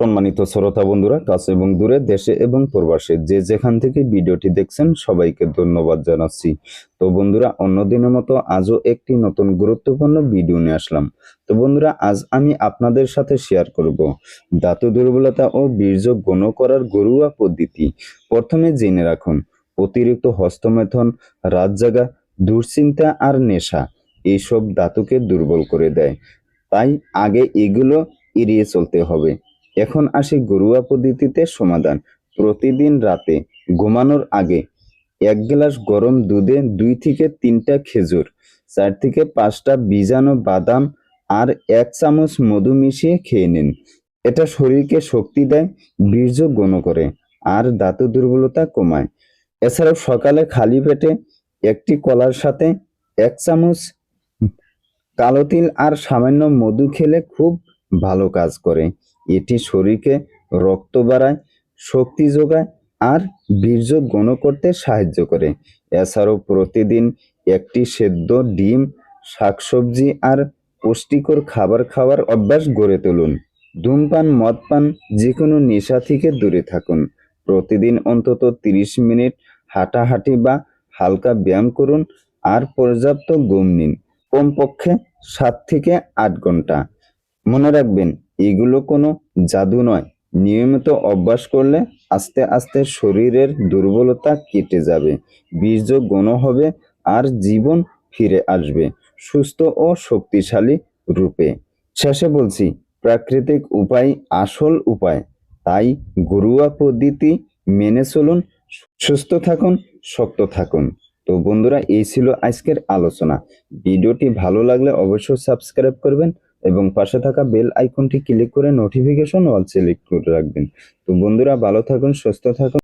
সম্মানিত শ্রোতা বন্ধুরা, কাছে এবং দূরে, দেশে এবং প্রবাসে যে যেখান থেকে ভিডিওটি দেখছেন সবাইকে ধন্যবাদ জানাচ্ছি। তো বন্ধুরা, অন্যদিনের মতো আজও একটি নতুন গুরুত্বপূর্ণ ভিডিও নিয়ে আসলাম। তো বন্ধুরা, আজ আমি আপনাদের সাথে শেয়ার করব দাঁত দুর্বলতা ও বীর্য গণ করার ঘরোয়া পদ্ধতি। প্রথমে জেনে রাখুন, অতিরিক্ত হস্তমেথন রাত জাগা দুশ্চিন্তা আর নেশা এইসব ধাতুকে দুর্বল করে দেয়। তাই আগে এগুলো এড়িয়ে চলতে হবে। এখন আসি ঘরোয়া পদ্ধতিতে সমাধান। প্রতিদিন রাতে ঘুমানোর আগে এক গ্লাস গরম দুধে দুই থেকে তিনটা খেজুর, চার থেকে পাঁচটা বীজাণু বাদাম আর এক চামচ মধু মিশিয়ে খেয়ে নিন। এটা শরীরকে শক্তি দেয়, বীর্য গণ করে, আর দাঁত দুর্বলতা কমায়। এছাড়াও সকালে খালি পেটে একটি কলার সাথে এক চামচ কালো তিল আর সামান্য মধু খেলে খুব ভালো কাজ করে। এটি শরীরকে রক্ত বাড়ায়, শক্তি যোগায় আর বীর্য গণ করতে সাহায্য করে। এছাড়াও প্রতিদিন একটি সেদ্ধ ডিম, শাকসবজি আর পুষ্টিকর খাবার খাওয়ার অভ্যাস গড়ে তুলুন। ধূমপান, মদপান যে কোনো নেশা থেকে দূরে থাকুন। প্রতিদিন অন্তত তিরিশ মিনিট হাঁটাহাঁটি বা হালকা ব্যায়াম করুন আর পর্যাপ্ত ঘুম নিন। কমপক্ষে সাত থেকে আট ঘণ্টা। মনে রাখবেন এগুলো কোনো জাদু নয়। নিয়মিত অভ্যাস করলে আস্তে আস্তে শরীরের দুর্বলতা কেটে যাবে বীর্য গণ হবে আর জীবন ফিরে আসবে সুস্থ ও শক্তিশালী রূপে। শেষে বলছি, প্রাকৃতিক উপায় আসল উপায়। তাই ঘরোয়া পদ্ধতি মেনে চলুন, সুস্থ থাকুন, শক্ত থাকুন। তো বন্ধুরা, এই ছিল আজকের আলোচনা। ভিডিওটি ভালো লাগলে অবশ্যই সাবস্ক্রাইব করবেন এবং পাশে থাকা বেল আইকনটি ক্লিক করে নোটিফিকেশন অল সিলেক্ট করে রাখবেন। তো বন্ধুরা, ভালো থাকুন, সুস্থ থাকুন।